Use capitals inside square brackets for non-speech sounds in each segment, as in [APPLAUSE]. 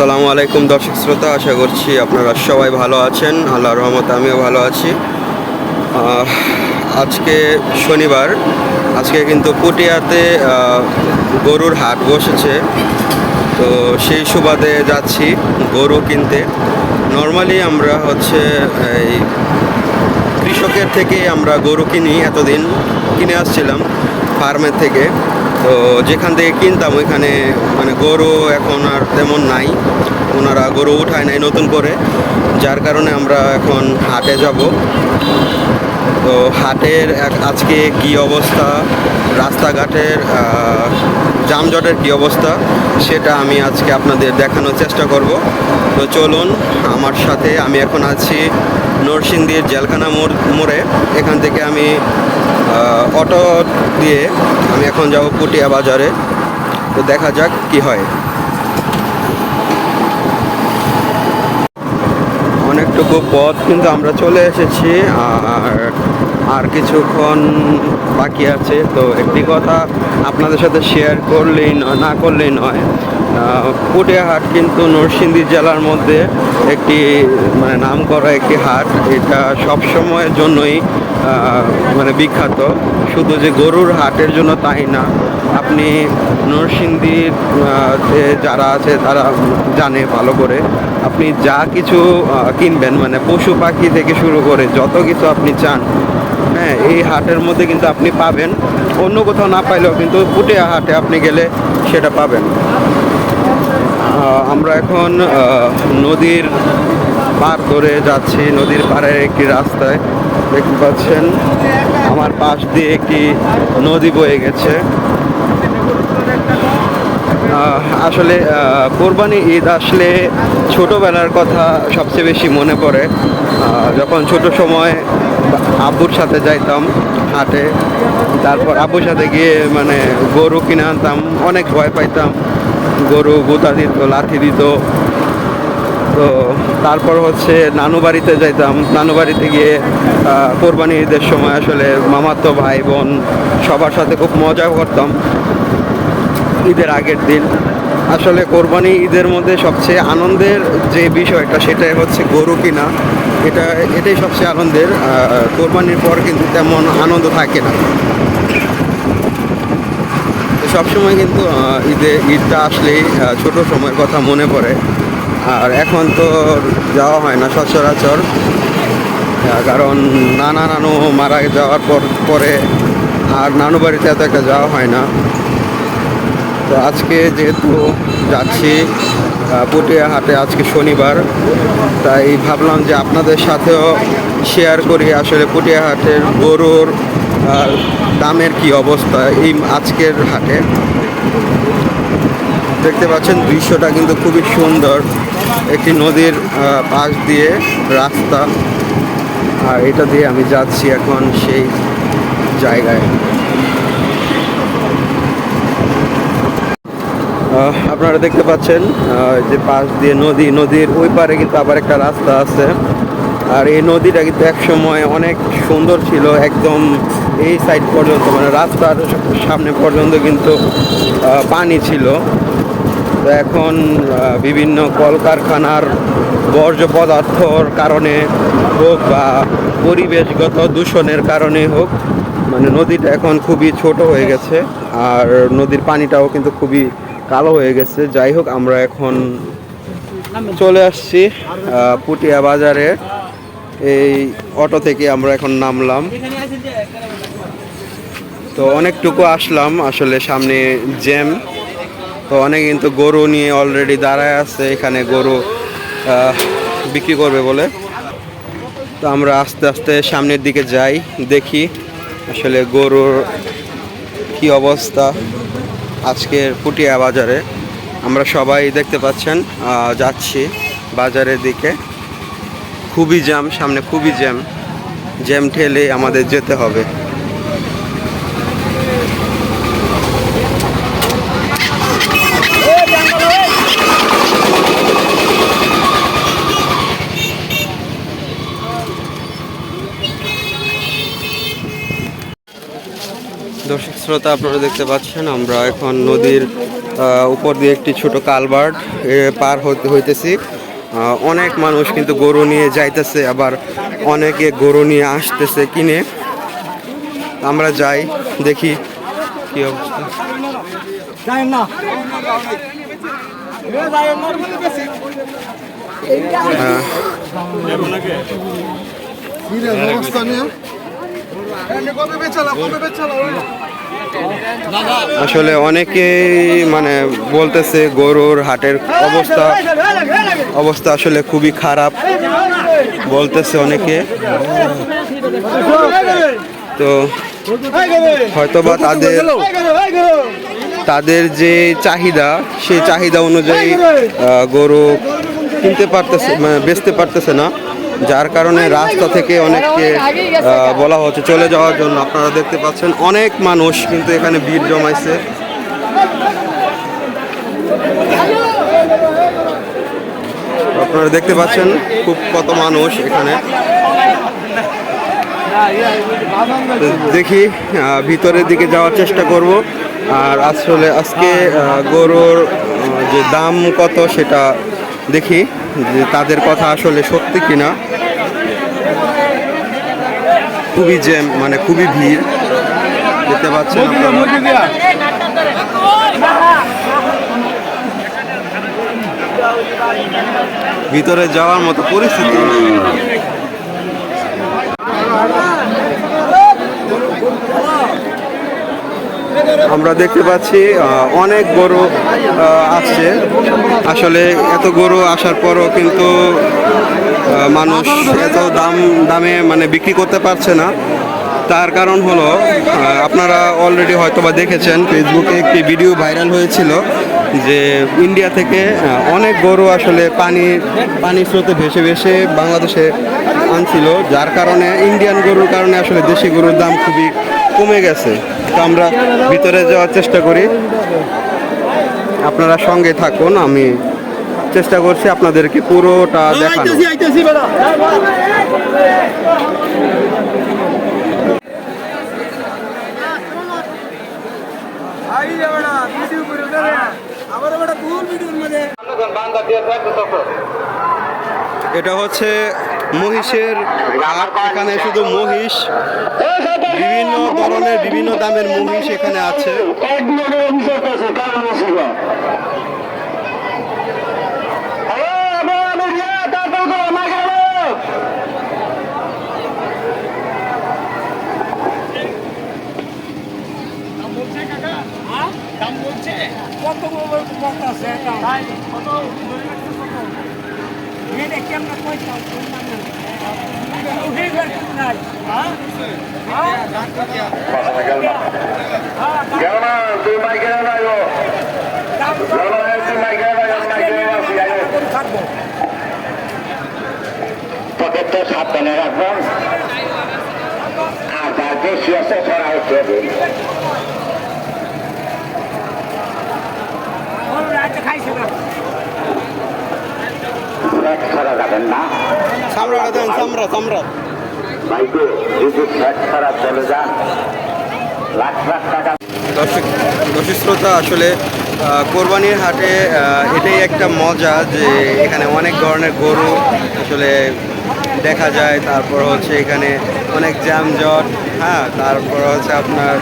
আসসালামু আলাইকুম দর্শক শ্রোতা, আশা করছি আপনারা সবাই ভালো আছেন। আল্লাহ রহমত আমিও ভালো আছি। আজকে শনিবার, আজকে কিন্তু পুটিয়াতে গরুর হাট বসেছে। তো সেই সুবাদে যাচ্ছি গরু কিনতে। নর্মালি আমরা হচ্ছে এই কৃষকের থেকে আমরা গরু কিনি, এতদিন কিনে আসছিলাম ফার্মের থেকে। তো যেখান থেকে কিনতাম ওইখানে মানে গরু এখন আর তেমন নাই। ওনারা গরু উঠায় নাই নতুন করে। যার কারণে আমরা এখন হাটে যাব। তো হাটের আজকে কি অবস্থা, রাস্তাঘাটের যানজটের কি অবস্থা, সেটা আমি আজকে আপনাদের দেখানোর চেষ্টা করব। তো চলুন, আমার সাথে আমি এখন আছি নরসিংদীর জেলখানা মোড়, মোড়ে। এখান থেকে আমি অটো দিয়ে আমি এখন যাব পুটিয়া বাজারে। তো দেখা যাক কি হয়। অনেকটুকু পথ কিন্তু আমরা চলে এসেছি আর আর কিছুক্ষণ বাকি আছে। তো একটি কথা আপনাদের সাথে শেয়ার করলেই ন- না করলেই নয়। আহ, পুটিয়া হাট কিন্তু নরসিংদী জেলার মধ্যে একটি মানে নাম করা একটি হাট। এটা সব সময়ের জন্যই মানে বিখ্যাত। শুধু যে গরুর হাটের জন্য তাই না, আপনি নরসিংদীর যারা আছে তারা জানে ভালো করে। আপনি যা কিছু কিনবেন মানে পশু পাখি থেকে শুরু করে যত কিছু আপনি চান হ্যাঁ এই হাটের মধ্যে কিন্তু আপনি পাবেন। অন্য কোথাও না পাইলেও কিন্তু পুটিয়া হাটে আপনি গেলে সেটা পাবেন। আমরা এখন নদীর পার ধরে যাচ্ছি, নদীর পাড়ের একটি রাস্তায়। দেখতে পাচ্ছেন, আমার পাশ দিয়ে একটি নদী বয়ে গেছে। আসলে কোরবানি ঈদ আসলে ছোটোবেলার কথা সবচেয়ে বেশি মনে পড়ে। যখন ছোট সময় আব্বুর সাথে যাইতাম হাটে, তারপর আব্বুর সাথে গিয়ে মানে গরু কিনে আনতাম, অনেক ভয় পাইতাম। গরু গুতা দিত লাঠি দিত তো তারপর হচ্ছে নানু বাড়িতে যাইতাম। নানু বাড়িতে গিয়ে কোরবানি ঈদের সময় আসলে মামাতো ভাই, বোন সবার সাথে খুব মজা করতাম। ঈদের আগের দিন। আসলে কোরবানি ঈদের মধ্যে সবচেয়ে আনন্দের যে বিষয়টা, সেটাই হচ্ছে গরু কিনা। এটা, এটাই সবচেয়ে আনন্দের। কোরবানির পর কিন্তু তেমন আনন্দ থাকে না। সবসময় কিন্তু ঈদে, ঈদটা আসলেই ছোট সময়ের কথা মনে পড়ে। আর এখন তো যাওয়া হয় না সচরাচর। কারণ নানা নানু মারা যাওয়ার পর, পরে আর নানু বাড়িতে এত একটা যাওয়া হয় না। তো আজকে যেহেতু যাচ্ছি পুটিয়া হাটে আজকে শনিবার, তাই ভাবলাম যে আপনাদের সাথেও শেয়ার করি আসলে পুটিয়া হাটের গরুর দামের কি অবস্থা এই আজকের হাটে। দেখতে পাচ্ছেন দৃশ্যটা কিন্তু খুবই সুন্দর। একটি নদীর পাশ দিয়ে রাস্তা। আর এটা দিয়ে আমি যাচ্ছি এখন সেই জায়গায়। আপনারা দেখতে পাচ্ছেন যে পাশ দিয়ে নদী, নদীর ওই পারে কিন্তু আবার একটা রাস্তা আছে। আর এই নদীটা কিন্তু এক সময় অনেক সুন্দর ছিল, একদম এই সাইড পর্যন্ত মানে রাস্তার সামনে পর্যন্ত কিন্তু পানি ছিল। তো এখন বিভিন্ন কলকারখানার বর্জ্য পদার্থর কারণে হোক বা পরিবেশগত দূষণের কারণে হোক মানে নদীটা এখন খুবই ছোট হয়ে গেছে আর নদীর পানিটাও কিন্তু খুবই কালো হয়ে গেছে। যাই হোক, আমরা এখন চলে আসছি পুটিয়া বাজারে। এই অটো থেকে আমরা এখন নামলাম। তো অনেকটুকু আসলাম, আসলে সামনে জ্যাম। তো অনেক কিন্তু গরু নিয়ে অলরেডি দাঁড়ায় আছে, এখানে গরু বিক্রি করবে বলে। তো আমরা আস্তে আস্তে সামনের দিকে যাই, দেখি আসলে গরুর কি অবস্থা আজকের পুটিয়া বাজারে। আমরা সবাই দেখতে পাচ্ছেন যাচ্ছি বাজারের দিকে। খুবই জ্যাম, সামনে খুবই জ্যাম। জ্যাম ঠেলে আমাদের যেতে হবে। দর্শক শ্রোতা আপনারা দেখতে পাচ্ছেন আমরা এখন নদীর আহ, উপর দিয়ে একটি ছোট কালভার্ট এ, পার হতে হইতেছি। আহ, অনেক মানুষ কিন্তু গরু নিয়ে যাইতেছে আবার অনেকে গরু নিয়ে আসতেছে কিনে। আমরা যাই দেখি কি অবস্থা। আহ, আসলে অনেকেই মানে বলতেছে গরুর হাটের অবস্থা অবস্থা আসলে খুবই খারাপ বলতেছে অনেকে। তো হয়তোবা তাদের তাদের যে চাহিদা, সেই চাহিদা অনুযায়ী গরু কিনতে পারতেছে মানে বেচতে পারতেছে না। যার কারণে রাস্তা থেকে অনেককে বলা হচ্ছে চলে যাওয়ার জন্য। আপনারা দেখতে পাচ্ছেন অনেক মানুষ কিন্তু এখানে ভিড় জমাইছে। আপনারা দেখতে পাচ্ছেন খুব কত মানুষ এখানে। দেখি ভিতরের দিকে যাওয়ার চেষ্টা করব। আর আসলে আজকে গরুর যে দাম কত সেটা দেখি যে তাদের কথা আসলে সত্যি কিনা। খুবই জ্যাম মানে খুবই ভিড়। দেখতে পাচ্ছেন ভিতরে যাওয়ার মতো পরিস্থিতি। আমরা দেখতে পাচ্ছি অনেক গরু আসছে। আসলে এত গরু আসার পরও কিন্তু মানুষ এত দাম, দামে মানে বিক্রি করতে পারছে না। তার কারণ হলো আপনারা অলরেডি হয়তোবা দেখেছেন ফেসবুকে একটি ভিডিও ভাইরাল হয়েছিল যে ইন্ডিয়া থেকে অনেক গরু আসলে পানি পানির স্রোতে ভেসে ভেসে বাংলাদেশে আনছিল, যার কারণে ইন্ডিয়ান গরুর কারণে আসলে দেশি গরুর দাম খুবই কমে গেছে। তো আমরা ভিতরে যাওয়ার চেষ্টা করি। আপনারা সঙ্গে থাকুন আমি চেষ্টা করছি আপনাদেরকে পুরোটা দেখানো এটা হচ্ছে মহিষের এখানে শুধু মহিষ, বিভিন্ন ধরনের, বিভিন্ন দামের মহিষ এখানে আছে। কত কত আছে কত সাবধানে রাখবেন আর যার বেশি আছে ছড়া হচ্ছে খাইছে না ফ্যাট ছাড়া যাবেন না চামড়া দেন চামড়া চামড়া ভাইকে যদি ফ্যাট ছাড়া চলে যান। লাখ লাখ টাকা। দর্শক দর্শক শ্রোতা আসলে কোরবানির হাটে এটাই একটা মজা যে এখানে অনেক ধরনের গরু আসলে দেখা যায়। তারপর হচ্ছে এখানে অনেক যানজট। হ্যাঁ তারপর হচ্ছে আপনার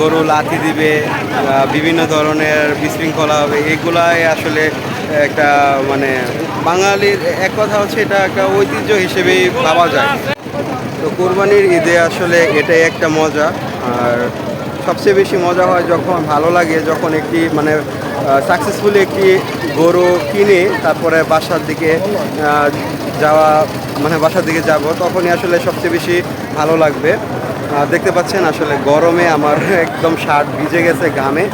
গরু লাথি দিবে বিভিন্ন ধরনের বিশৃঙ্খলা হবে। এগুলাই আসলে একটা মানে বাঙালির এক কথা হচ্ছে এটা একটা ঐতিহ্য হিসেবেই ভাবা যায়। তো কোরবানির ঈদে আসলে এটাই একটা মজা। আর সবচেয়ে বেশি মজা হয় যখন ভালো লাগে, যখন একটি মানে সাকসেসফুলি একটি গরু কিনে তারপরে বাসার দিকে যাওয়া মানে বাসার দিকে যাব, তখনই আসলে সবচেয়ে বেশি ভালো লাগবে। দেখতে পাচ্ছেন আসলে গরমে আমার [LAUGHS] একদম শার্ট ভিজে গেছে ঘামে।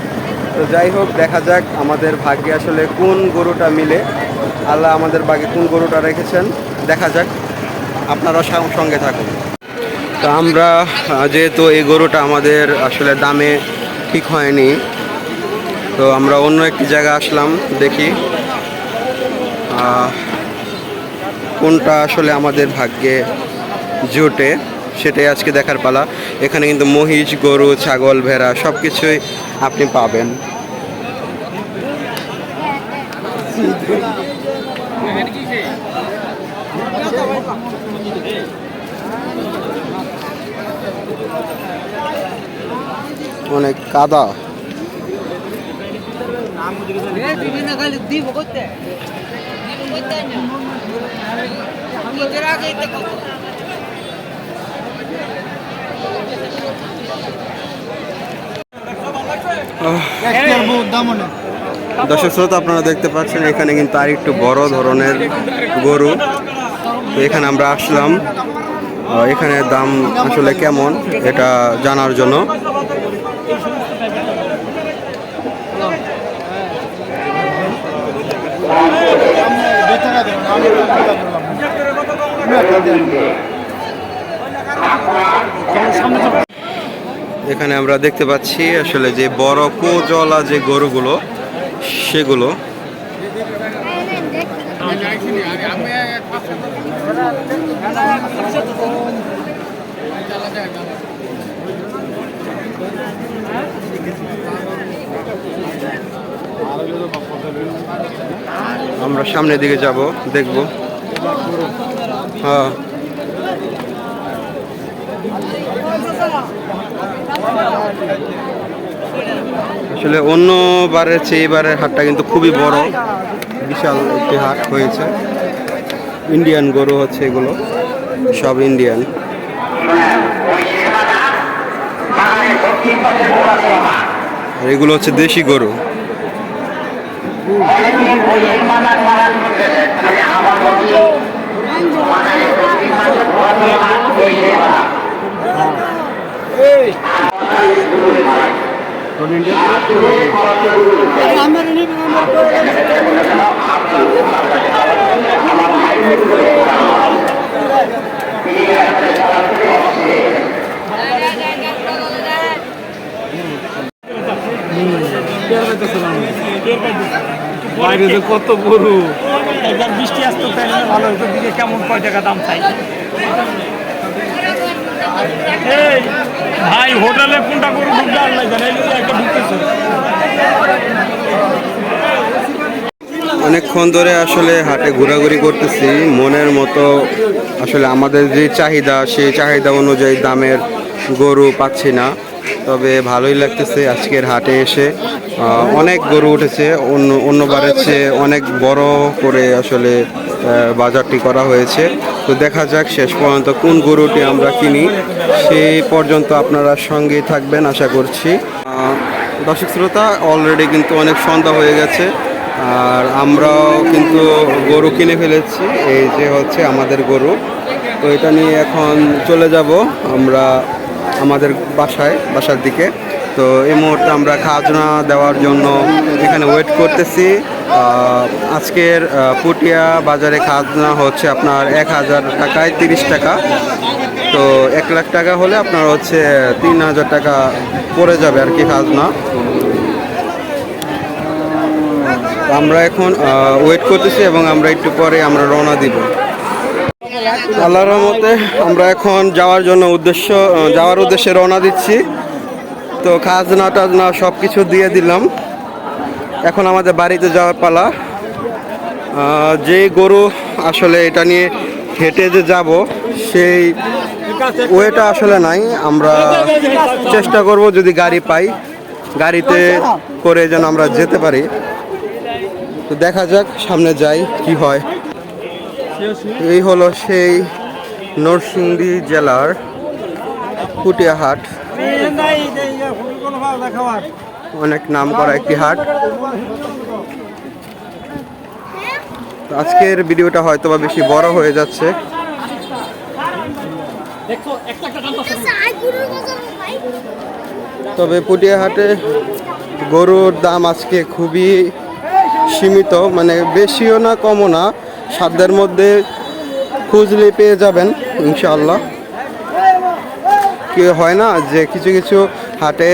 তো যাই হোক, দেখা যাক আমাদের ভাগ্যে আসলে কোন গরুটা মিলে। আল্লাহ আমাদের ভাগ্যে কোন গরুটা রেখেছেন, দেখা যাক। আপনারা সঙ্গে থাকুন। তো আমরা যেহেতু এই গরুটা আমাদের আসলে দামে ঠিক হয়নি, তো আমরা অন্য একটি জায়গায় আসলাম, দেখি কোনটা আসলে আমাদের ভাগ্যে জোটে। সেটাই আজকে দেখার পালা। এখানে কিন্তু মহিষ, গরু, ছাগল, ভেড়া সব কিছুই আপনি পাবেন। অনেক কাদা। দিব করতে নিজের আগে এটা কত দর্শক শ্রোতা, আপনারা দেখতে পাচ্ছেন, এখানে কিন্তু আর একটু বড় ধরনের গরু। এখানে আমরা আসলাম। এখানে দাম আসলে কেমন, এটা জানার জন্য। এখানে আমরা দেখতে পাচ্ছি আসলে যে বড় কোজলা যে গরুগুলো, সেগুলো। আমরা সামনের দিকে যাব, দেখব। হ্যাঁ। আসলে অন্য বারের চেয়ে এবারের হাটটা কিন্তু খুবই বড়, বিশাল একটি হাট হয়েছে। ইন্ডিয়ান গরু হচ্ছে এগুলো, সব ইন্ডিয়ান আর এগুলো হচ্ছে দেশি গরু। বাইরে যে কত গরু? একবার বৃষ্টি আসতো তাহলে ভালো হতো দিকে কেমন কয় টাকা দাম চাই? ভাই, হোটেলে কোনটা গরু ঢুকতে আল্লাহ জানে একটা ঢুকতেছে। অনেকক্ষণ ধরে আসলে হাটে ঘোরাঘুরি করতেছি, মনের মতো আসলে আমাদের যে চাহিদা, সেই চাহিদা অনুযায়ী দামের গরু পাচ্ছি না। তবে ভালোই লাগতেছে আজকের হাটে এসে। অনেক গরু উঠেছে, অন্য, অন্যবারের চেয়ে অনেক বড় করে আসলে বাজারটি করা হয়েছে। তো দেখা যাক শেষ পর্যন্ত কোন গরুটি আমরা কিনি। সেই পর্যন্ত আপনারা সঙ্গে থাকবেন, আশা করছি। দর্শক শ্রোতা অলরেডি কিন্তু অনেক সন্ধ্যা হয়ে গেছে। আর আমরাও কিন্তু গরু কিনে ফেলেছি। এই যে হচ্ছে আমাদের গরু। তো এটা নিয়ে এখন চলে যাব আমরা আমাদের বাসায়, বাসার দিকে। তো এই মুহূর্তে আমরা খাজনা দেওয়ার জন্য এখানে ওয়েট করতেছি। আজকের পুটিয়া বাজারে খাজনা হচ্ছে আপনার এক হাজার টাকায় তিরিশ টাকা। তো এক লাখ টাকা হলে আপনার হচ্ছে তিন হাজার টাকা পড়ে যাবে আর কি খাজনা। আমরা এখন ওয়েট করতেছি এবং আমরা একটু পরে আমরা রওনা দিব। আল্লাহর রহমতে আমরা এখন যাওয়ার জন্য উদ্দেশ্য যাওয়ার উদ্দেশ্যে রওনা দিচ্ছি। তো খাজনা টাজনা সব কিছু দিয়ে দিলাম। এখন আমাদের বাড়িতে যাওয়ার পালা। যে গরু আসলে এটা নিয়ে হেঁটে যে যাব, সেই ওয়েটা আসলে নাই। আমরা চেষ্টা করব যদি গাড়ি পাই, গাড়িতে করে যেন আমরা যেতে পারি। তো দেখা যাক, সামনে যাই কি হয়। এই হলো সেই নরসিংদী জেলার পুটিয়াহাট। অনেক নাম করা একটি হাট। আজকের ভিডিওটা হয়তো বা বেশি বড় হয়ে যাচ্ছে। তবে পুটিয়াহাটে গরুর দাম আজকে খুবই সীমিত মানে বেশিও না, কমও না। সাধ্যের মধ্যে খুঁজলে পেয়ে যাবেন, ইনশাআল্লাহ। হয় না যে কিছু কিছু হাটে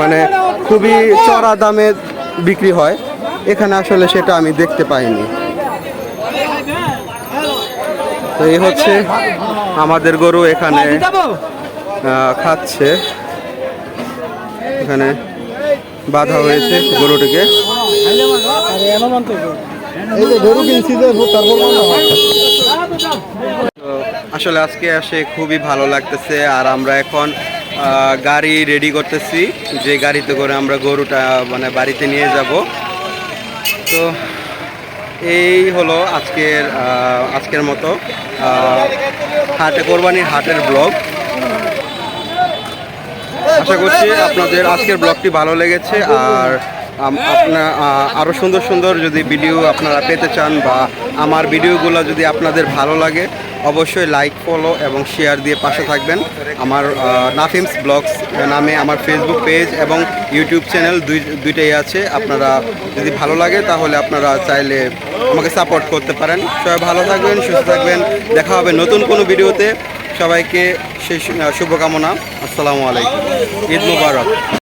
মানে খুবই চড়া দামে বিক্রি হয়। এখানে আসলে সেটা আমি দেখতে পাইনি। তো এই হচ্ছে আমাদের গরু এখানে খাচ্ছে। এখানে বাধা হয়েছে গরুটিকে। তো আসলে আজকে আসে খুবই ভালো লাগতেছে, আর আমরা এখন গাড়ি রেডি করতেছি। যে গাড়িতে করে আমরা গরুটা মানে বাড়িতে নিয়ে যাব। তো এই হলো আজকের আজকের মতো হাটে কোরবানির হাটের ব্লগ। আশা করছি আপনাদের আজকের ব্লগটি ভালো লেগেছে, আর আপনার আরও সুন্দর সুন্দর যদি ভিডিও আপনারা পেতে চান বা আমার ভিডিওগুলো যদি আপনাদের ভালো লাগে অবশ্যই লাইক ফলো এবং শেয়ার দিয়ে পাশে থাকবেন। আমার নাফিমস ব্লগস নামে আমার ফেসবুক পেজ এবং ইউটিউব চ্যানেল দুই, দুইটাই আছে। আপনারা যদি ভালো লাগে তাহলে আপনারা চাইলে আমাকে সাপোর্ট করতে পারেন। সবাই ভালো থাকবেন, সুস্থ থাকবেন। দেখা হবে নতুন কোনো ভিডিওতে। সবাইকে সেই শুভকামনা। আসসালামু আলাইকুম। ঈদ মুবারক।